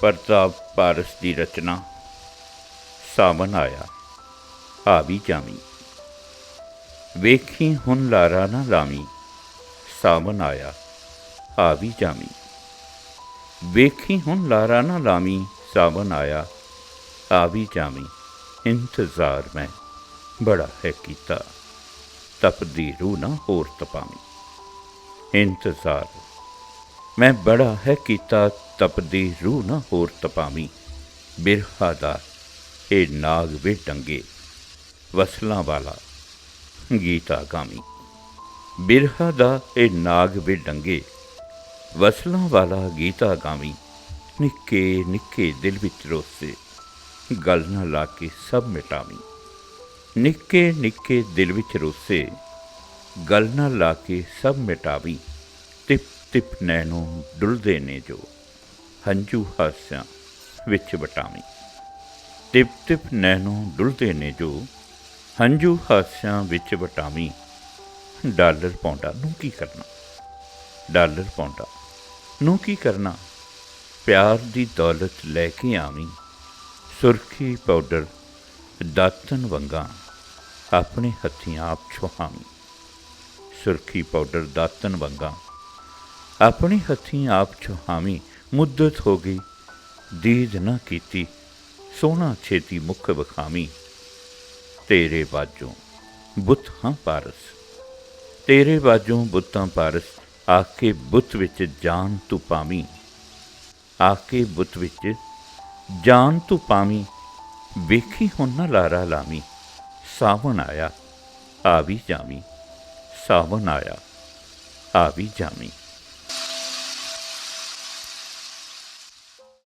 ਪ੍ਰਤਾਪ ਪਾਰਸ ਦੀ ਰਚਨਾ ਸਾਵਨ ਆਇਆ, ਆ ਵੀ ਜਾਵੀਂ। ਵੇਖੀ ਹੁਣ ਲਾਰਾ ਨਾ ਲਾਵੀਂ, ਸਾਵਨ ਆਇਆ, ਆ ਵੀ ਜਾਵੀਂ। ਵੇਖੀ ਹੁਣ ਲਾਰਾ ਨਾ ਲਾਵੀਂ, ਸਾਵਨ ਆਇਆ, ਆ ਵੀ ਜਾਵੀਂ। ਇੰਤਜ਼ਾਰ ਮੈਂ ਬੜਾ ਹੈ ਕੀਤਾ, ਤਪਦੀ ਰੂਹ ਨਾ ਹੋਰ ਤਪਾਵੀ। ਇੰਤਜ਼ਾਰ ਮੈਂ ਬੜਾ ਹੈ ਕੀਤਾ ਤਪਦੀ ਰੂਹ ਨਾ ਹੋਰ ਤਪਾਵੀ। ਬਿਰਹਾ ਦਾ ਇਹ ਨਾਗ ਵੇ ਟੰਗੇ ਵਸਲਾਂ ਵਾਲਾ, ਗੀਤਾ ਗਾਮੀ ਬਿਰਹਾ ਦਾ ਇਹ ਨਾਗ ਵੇ ਡੰਗੇ, ਵਸਲਾਂ ਵਾਲਾ, ਗੀਤਾ ਗਾਵੀ। ਨਿੱਕੇ ਨਿੱਕੇ ਦਿਲ ਵਿੱਚ ਰੋਸੇ, ਗੱਲ ਨਾ ਲਾ ਕੇ ਸਭ ਮਿਟਾਵੀ। ਨਿੱਕੇ ਨਿੱਕੇ ਦਿਲ ਵਿੱਚ ਰੋਸੇ, ਗੱਲ ਨਾ ਲਾ ਕੇ ਸਭ ਮਿਟਾਵੀ ਤਿਪ ਤਿਪ ਨੈਣੋਂ ਡੁੱਲਦੇ ਨੇ ਜੋ, ਹੰਝੂ ਹਾਸਿਆਂ ਵਿੱਚ ਵਟਾਵੀਂ। ਤਿਪ ਤਿਪ ਨੈਣੋਂ ਡੁੱਲਦੇ ਨੇ ਜੋ, ਹੰਝੂ ਹਾਸਿਆਂ ਵਿੱਚ ਵਟਾਵੀਂ। ਡਾਲਰ ਪੌਂਡਾ ਨੂੰ ਕੀ ਕਰਨਾ? ਡਾਲਰ ਪੌਂਡਾ ਨੂੰ ਕੀ ਕਰਨਾ? ਪਿਆਰ ਦੀ ਦੌਲਤ ਲੈ ਕੇ ਆਵੀਂ। ਸੁਰਖੀ ਪਾਊਡਰ ਦਾਤਨ ਵੰਗਾ ਆਪਣੇ ਹੱਥੀਂ ਆਪ ਛੁਹਾਵੀਂ। ਸੁਰਖੀ ਪਾਊਡਰ ਦਾਤਨ ਵੰਗਾ ਆਪਣੇ ਹੱਥੀਂ ਆਪ ਛੁਹਾਵੀਂ ਮੁੱਦਤ ਹੋ ਗਈ। ਦੀਦ ਨਾ ਕੀਤੀ, ਸੋਹਣਾ ਛੇਤੀ ਮੁਖ ਵਿਖਾਵੀਂ। ਤੇਰੇ ਬਾਝੋਂ ਬੁੱਤ ਹਾਂ ਪਾਰਸ, ਤੇਰੇ ਬਾਝੋਂ ਬੁੱਤਾਂ ਪਾਰਸ ਆ ਕੇ ਬੁੱਤ ਵਿੱਚ ਜਾਨ ਤੂੰ ਪਾਵੀ। ਆ ਕੇ ਬੁੱਤ ਵਿੱਚ ਜਾਨ ਤੂੰ ਪਾਵੀ, ਵੇਖੀ ਹੁਣ ਨਾ ਲਾਰਾ ਲਾਮੀ ਸਾਵਣ ਆਇਆ, ਆ ਵੀ ਜਾਮੀ ਸਾਵਣ ਆਇਆ, ਆ ਵੀ ਜਾਮੀ